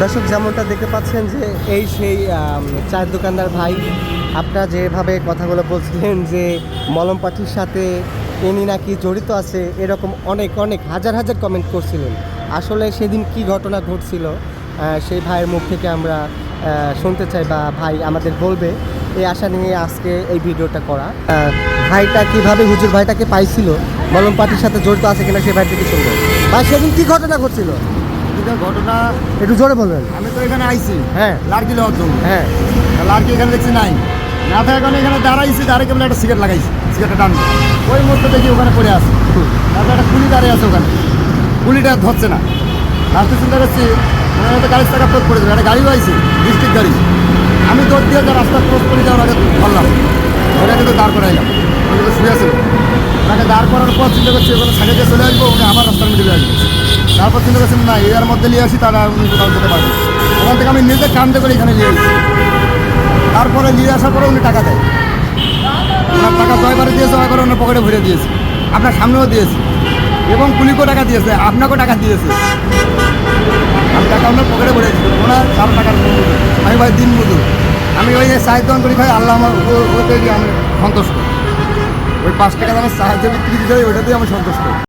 দর্শক, যেমনটা দেখতে পাচ্ছেন যে এই সেই চায়ের দোকানদার ভাই, আপনারা যেভাবে কথাগুলো বলছিলেন যে মলম পাঠির সাথে ইনি নাকি জড়িত আছে, এরকম অনেক অনেক, হাজার হাজার কমেন্ট করছিলেন। আসলে সেদিন কি ঘটনা ঘটছিল সেই ভাইয়ের মুখ থেকে আমরা শুনতে চাই বা ভাই আমাদের বলবে। এই আশা নিয়ে আজকে এই ভিডিওটা করা। ভাইটা কীভাবে, হুজুর ভাইটাকে পাইছিল? মলম পাটির সাথে জড়িত আছে কিনা সেই ভাই থেকে শুনব ভাই, সেদিন কি ঘটনা ঘটছিল? এটা ঘটনা। একটু জোরে বলবেন। আমি তো এখানে আইছি। হ্যাঁ। লাড়কি লওয়ার জন্য। হ্যাঁ। লাড়কি এখানে দেখছি নাই। না থাকার কারণে এখানে দাঁড়াইছি দাঁড়িয়ে কেবল একটা সিগারেট লাগাইছি। সিগারেটটা টানবে। ওই মুহূর্তে দেখি ওখানে পড়ে আছে। তারপর একটা কুলি দাঁড়িয়ে আছে ওখানে। কুলিটা ধরছে না। লাস্টে চিন্তা করছি মনে হয়তো গাড়ির টাকা প্রয়োগ করে দেবে। একটা গাড়িও আইছে ডিস্ট্রিক্ট গাড়ি। আমি দৌড় দিয়ে যা রাস্তা ক্রস করে যাওয়ার আগে ধরলাম। ওটা কিন্তু দাঁড় করাইলাম। কিন্তু শুয়ে ছিল ওনাকে দাঁড় করার পর চিন্তা করছি ওখানে সাইডে চলে আসব ওখানে আমার রাস্তার মধ্যে আসবে। তারপর চিন্তা করছি না, এর মধ্যে নিয়ে আসি, তারা উনি কোথাও যেতে পারবে ওখান থেকে আমি নিজে কান্দে করে এখানে নিয়ে আসি তারপরে নিয়ে আসার পরে উনি টাকা দেয়। ওনার টাকা জয়বারে দিয়েছে জয় করে ওনার পকেটে ভরে দিয়েছে। আপনার সামনেও দিয়েছে। এবং পুলিকও টাকা দিয়েছে, আপনাকেও টাকা দিয়েছে। আমি টাকা ওনার পকেটে ভরেছি ওনার কারও টাকার আমি ভাই দিন বুঝু আমি ওই যে সাহায্য করি খাই আল্লাহ আমার ওতে আমি সন্তুষ্ট। ওই পাঁচ টাকা দামের সাহায্য বিক্রি দিতে দিয়ে আমি সন্তুষ্ট।